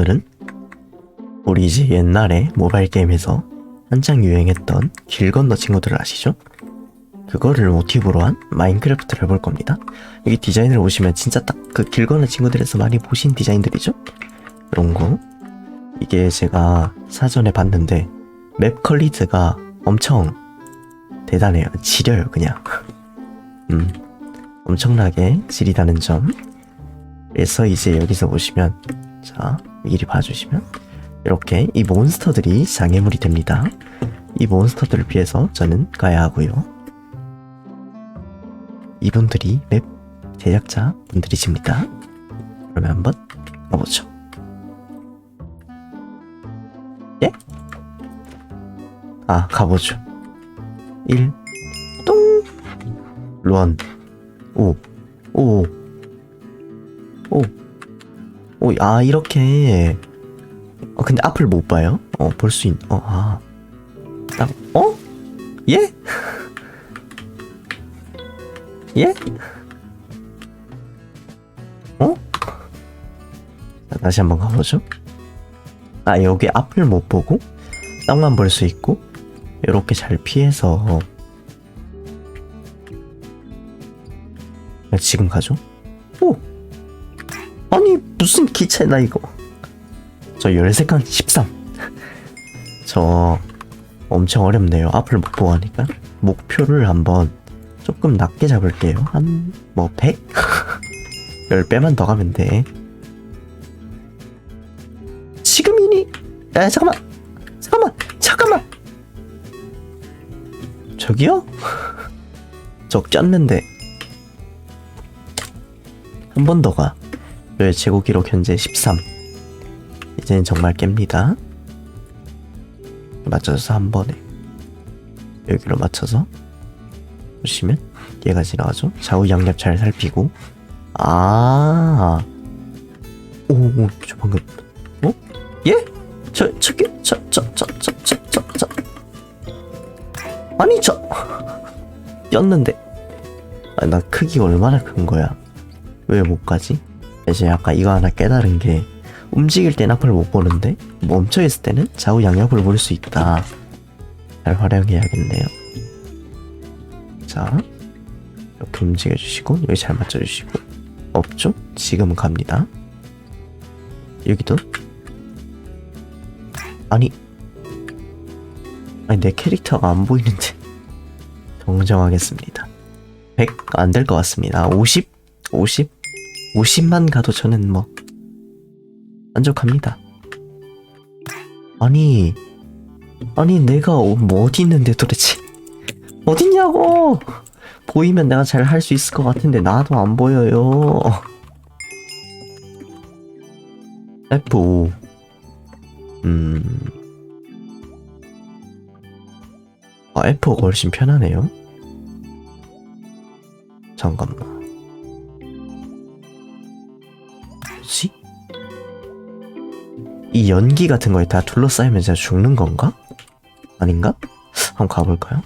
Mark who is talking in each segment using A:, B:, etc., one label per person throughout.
A: 오늘은 우리 이제 옛날에 모바일 게임에서 한창 유행했던 길 건너 친구들을 아시죠? 그거를 모티브로 한 마인크래프트를 해볼 겁니다. 여기 디자인을 보시면 진짜 딱 그 길 건너 친구들에서 많이 보신 디자인들이죠? 이런 거. 이게 제가 사전에 봤는데 맵 퀄리티가 엄청 대단해요. 지려요, 그냥. 음, 엄청나게 지리다는 점. 그래서 이제 여기서 보시면 자 미리 봐주시면 이렇게 이 몬스터들이 장애물이 됩니다. 이 몬스터들을 피해서 저는 가야 하고요. 이분들이 맵 제작자 분들이십니다. 그러면 한번 가보죠. 예? 아 가보죠. 1 똥! 런5 5 오. 오, 아, 이렇게. 어, 근데 앞을 못 봐요? 어, 볼 수 있, 어, 아. 딱, 어? 예? 예? 어? 자, 다시 한번 가보죠. 아, 여기 앞을 못 보고, 땅만 볼 수 있고, 이렇게 잘 피해서. 지금 가죠? 오! 아니 무슨 기체나 이거? 저 13칸 13 저 엄청 어렵네요. 앞을 못 보고 하니까. 목표를 한번 조금 낮게 잡을게요. 한 뭐 100? 10배만 더 가면 돼. 지금이니? 야 잠깐만. 잠깐만. 잠깐만. 저기요? 저 꼈는데. 한 번 더 가. 저의 최고 기록 현재 13. 이제는 정말 깹니다. 맞춰서 한 번에 여기로 맞춰서 보시면 얘가 지나가죠. 좌우 양옆 잘 살피고 아, 오, 오, 저 방금 어? 예? 저 저기 저저저저저저저 아니 저 였는데 아, 나 크기가 얼마나 큰 거야? 왜 못 가지? 이제 아까 이거 하나 깨달은 게 움직일 땐 앞을 못 보는데 멈춰 있을 때는 좌우 양옆을 볼 수 있다. 잘 활용해야겠네요. 자, 이렇게 움직여 주시고 여기 잘 맞춰 주시고 없죠? 지금은 갑니다. 여기도 아니 아니 내 캐릭터가 안 보이는데 정정하겠습니다. 100 안 될 것 같습니다. 50 50 50만 가도 저는 뭐 만족합니다. 아니 아니 내가 어- 뭐 어디 있는데 도대체 어딨냐고 보이면 내가 잘 할 수 있을 것 같은데 나도 안 보여요. F5 음 아, F5가 훨씬 편하네요. 잠깐만. 이 연기 같은 거에 다 둘러싸이면 제가 죽는 건가? 아닌가? 한번 가볼까요?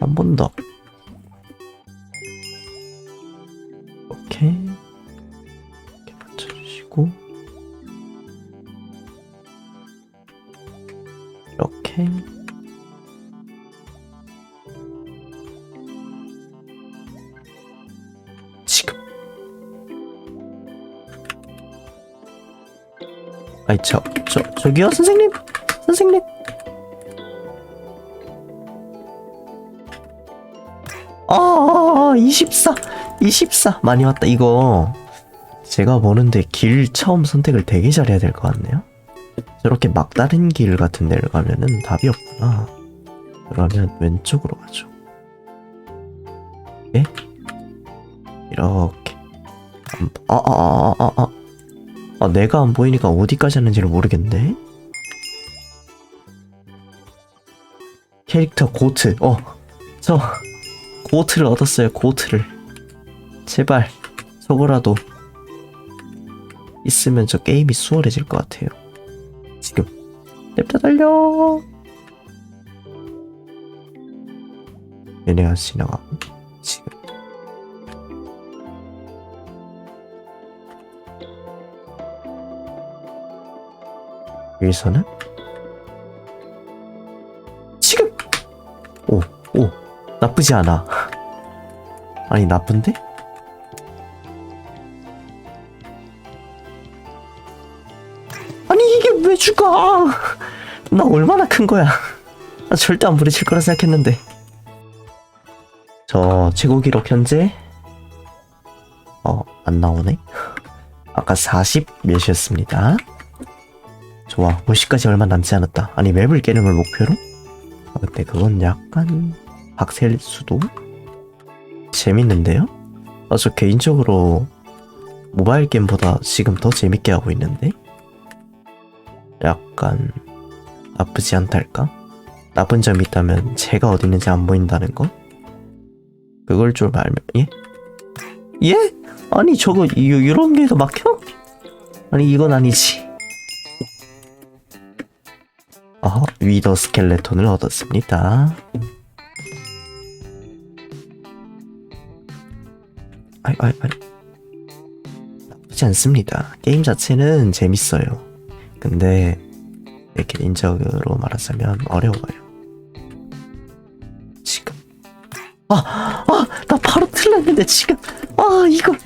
A: 한 번 더. 이렇게 이렇게 맞춰주시고 이렇게 지금 아이 저, 저, 저기요 선생님? 선생님? 아 24, 24 많이 왔다 이거. 제가 보는데 길 처음 선택을 되게 잘해야 될 것 같네요. 저렇게 막다른 길 같은 데를 가면은 답이 없구나. 그러면 왼쪽으로 가죠. 예? 이렇게. 아아아아아 아, 아, 아. 아, 내가 안 보이니까 어디까지 하는지를 모르겠네. 캐릭터 고트. 어, 저 고트를 얻었어요. 고트를. 제발 저거라도 있으면 저 게임이 수월해질 것 같아요. 지금 냅다 달려. 얘네가 지나가고 여기서는 지금 오, 오, 나쁘지 않아. 아니, 나쁜데? 아니, 이게 왜 죽어? 나 얼마나 큰 거야? 나 절대 안 부딪힐 거라 생각했는데. 저 최고 기록 현재 어, 안 나오네. 아까 40 몇이었습니다. 좋아. 50까지 얼마 남지 않았다. 아니, 맵을 깨는 걸 목표로? 아, 근데 그건 약간 박셀 수도? 재밌는데요? 아, 저 개인적으로 모바일 게임보다 지금 더 재밌게 하고 있는데? 약간 나쁘지 않달까? 나쁜 점이 있다면 제가 어디 있는지 안 보인다는 거? 그걸 좀 알면, 예? 예? 아니, 저거, 이, 이런 게도 막혀? 아니, 이건 아니지. 위더 스켈레톤을 얻었습니다. 아이, 아이, 아이. 나쁘지 않습니다. 게임 자체는 재밌어요. 근데, 개인적으로 말하자면 어려워요. 지금. 아, 아, 나 바로 틀렸는데, 지금. 아, 이걸,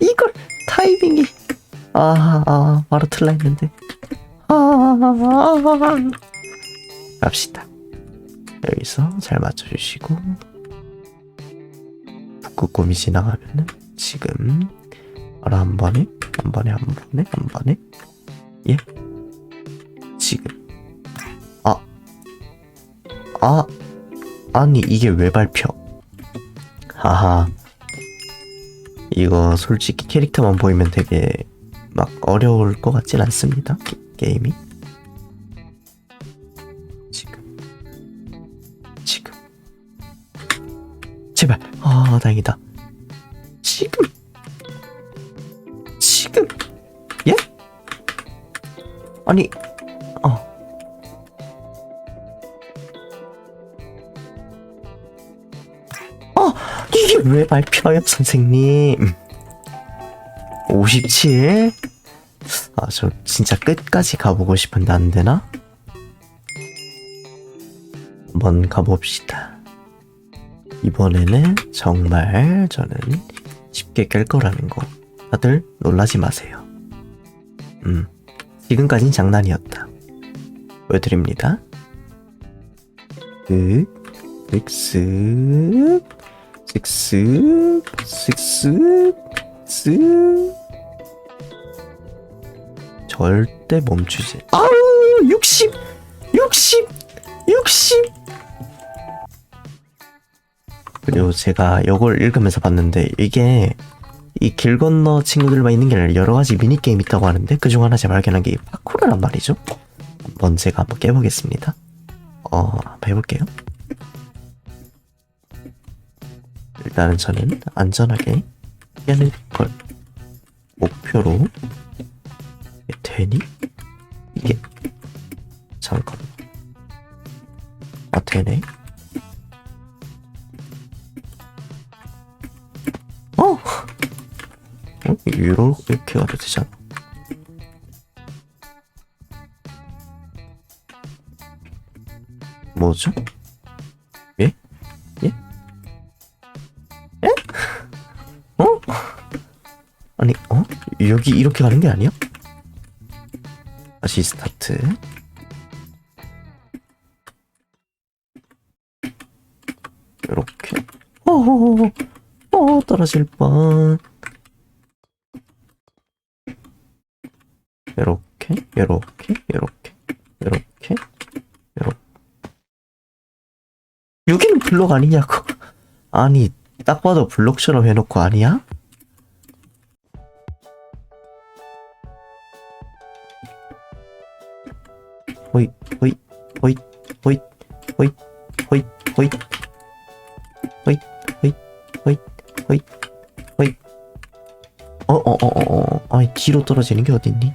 A: 이걸, 타이밍이. 아, 아, 바로 틀라 했는데. 아, 아, 아, 갑시다. 여기서 잘 맞춰주시고 북극곰이 지나가면은 지금 바로 한 번에 한 번에 한 번에 한 번에 예. 지금. 아. 아, 아니 이게 왜 밟혀? 하하. 이거 솔직히 캐릭터만 보이면 되게 막 어려울 것 같진 않습니다 게, 게임이 제발 아 다행이다 지금 지금 예? 아니 어 아, 이게 왜 밟혀요, 선생님? 57? 아, 저 진짜 끝까지 가보고 싶은데 안 되나? 한번 가봅시다. 이번에는 정말 저는 쉽게 깰 거라는 거. 다들 놀라지 마세요. 음, 지금까진 장난이었다. 보여드립니다. 그, 쓱쓱, 쓱쓱, 쓱 쓱, 쓱. 절대 멈추지. 아우, 60, 60, 60. 그리고 제가 이걸 읽으면서 봤는데 이게 이 길 건너 친구들만 있는 게 아니라 여러 가지 미니 게임 있다고 하는데 그중 하나 제가 발견한 게이 파쿠르란 말이죠. 한번 제가 한번 깨보겠습니다. 어, 한번 해볼게요. 일단은 저는 안전하게 깨는 걸 목표로 되니? 이게 잠깐 아 되네 이러, 이렇게 가도 되잖아 뭐죠? 예? 예? 예? 어? 아니, 어? 여기 이렇게 가는 게 아니야? 다시 스타트. 이렇게. 어, 떨어질 뻔. 이렇게, 이렇게, 이렇게, 이렇게, 이렇게. 여기는 블록 아니냐고. 아니, 딱 봐도 블록처럼 해놓고 아니야? 호잇 호잇 호잇 호잇 호잇 호잇 호잇 호잇 호잇 호잇 호잇 호잇 어어 어 어 아니 뒤로 떨어지는 게 어딨니?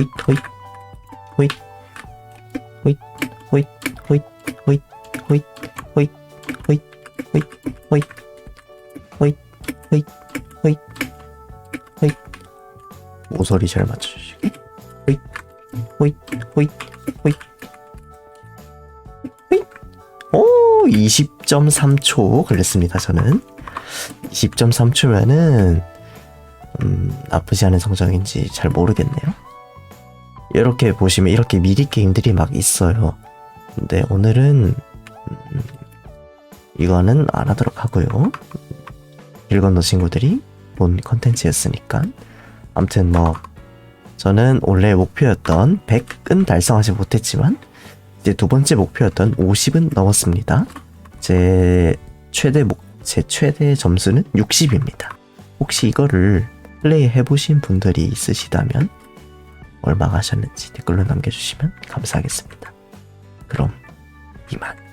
A: 호잇 호잇 호잇 호잇 호잇 호잇 호잇 호잇 호잇 호잇 호잇 호잇 호잇 호잇 호잇 호잇 모서리 잘 맞춰주시고 호잇 호잇 호잇 호잇 호잇 오 20.3초 걸렸습니다 저는 20.3초면은 음, 나쁘지 않은 성적인지 잘 모르겠네요 이렇게 보시면 이렇게 미리 게임들이 막 있어요 근데 오늘은 음, 이거는 안 하도록 하고요 길 건너 친구들이 본 컨텐츠였으니까 아무튼 뭐 저는 원래 목표였던 100은 달성하지 못했지만 이제 두 번째 목표였던 50은 넘었습니다. 제 최대 목, 제 최대 점수는 60입니다. 혹시 이거를 플레이 해보신 분들이 있으시다면 얼마 가셨는지 댓글로 남겨주시면 감사하겠습니다. 그럼 이만.